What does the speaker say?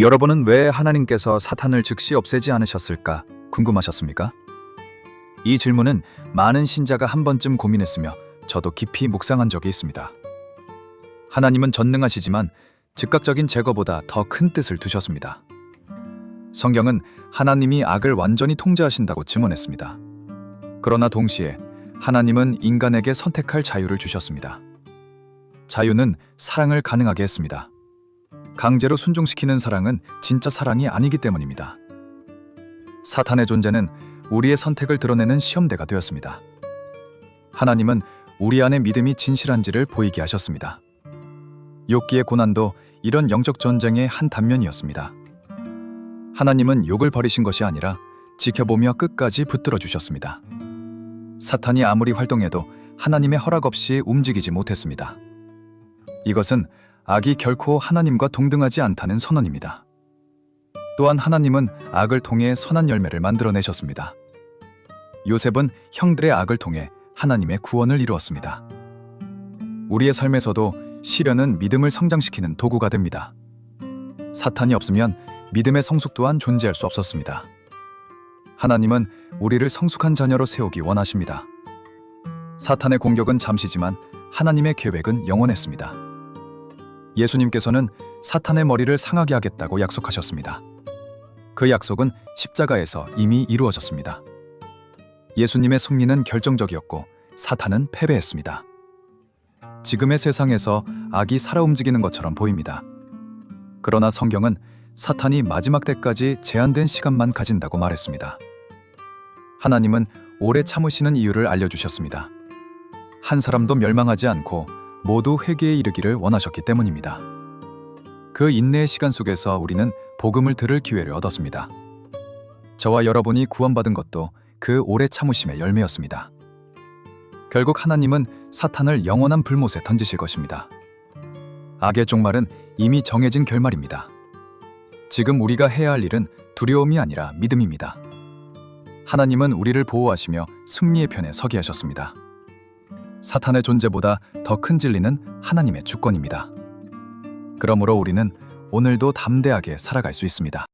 여러분은 왜 하나님께서 사탄을 즉시 없애지 않으셨을까 궁금하셨습니까? 이 질문은 많은 신자가 한 번쯤 고민했으며 저도 깊이 묵상한 적이 있습니다. 하나님은 전능하시지만 즉각적인 제거보다 더 큰 뜻을 두셨습니다. 성경은 하나님이 악을 완전히 통제하신다고 증언했습니다. 그러나 동시에 하나님은 인간에게 선택할 자유를 주셨습니다. 자유는 사랑을 가능하게 했습니다. 강제로 순종시키는 사랑은 진짜 사랑이 아니기 때문입니다. 사탄의 존재는 우리의 선택을 드러내는 시험대가 되었습니다. 하나님은 우리 안의 믿음이 진실한지를 보이게 하셨습니다. 욥기의 고난도 이런 영적 전쟁의 한 단면이었습니다. 하나님은 욕을 버리신 것이 아니라 지켜보며 끝까지 붙들어 주셨습니다. 사탄이 아무리 활동해도 하나님의 허락 없이 움직이지 못했습니다. 이것은 악이 결코 하나님과 동등하지 않다는 선언입니다. 또한 하나님은 악을 통해 선한 열매를 만들어내셨습니다. 요셉은 형들의 악을 통해 하나님의 구원을 이루었습니다. 우리의 삶에서도 시련은 믿음을 성장시키는 도구가 됩니다. 사탄이 없으면 믿음의 성숙 또한 존재할 수 없었습니다. 하나님은 우리를 성숙한 자녀로 세우기 원하십니다. 사탄의 공격은 잠시지만 하나님의 계획은 영원했습니다. 예수님께서는 사탄의 머리를 상하게 하겠다고 약속하셨습니다. 그 약속은 십자가에서 이미 이루어졌습니다. 예수님의 승리는 결정적이었고 사탄은 패배했습니다. 지금의 세상에서 악이 살아 움직이는 것처럼 보입니다. 그러나 성경은 사탄이 마지막 때까지 제한된 시간만 가진다고 말했습니다. 하나님은 오래 참으시는 이유를 알려주셨습니다. 한 사람도 멸망하지 않고 모두 회개에 이르기를 원하셨기 때문입니다. 그 인내의 시간 속에서 우리는 복음을 들을 기회를 얻었습니다. 저와 여러분이 구원받은 것도 그 오래 참으심의 열매였습니다. 결국 하나님은 사탄을 영원한 불못에 던지실 것입니다. 악의 종말은 이미 정해진 결말입니다. 지금 우리가 해야 할 일은 두려움이 아니라 믿음입니다. 하나님은 우리를 보호하시며 승리의 편에 서게 하셨습니다. 사탄의 존재보다 더 큰 진리는 하나님의 주권입니다. 그러므로 우리는 오늘도 담대하게 살아갈 수 있습니다.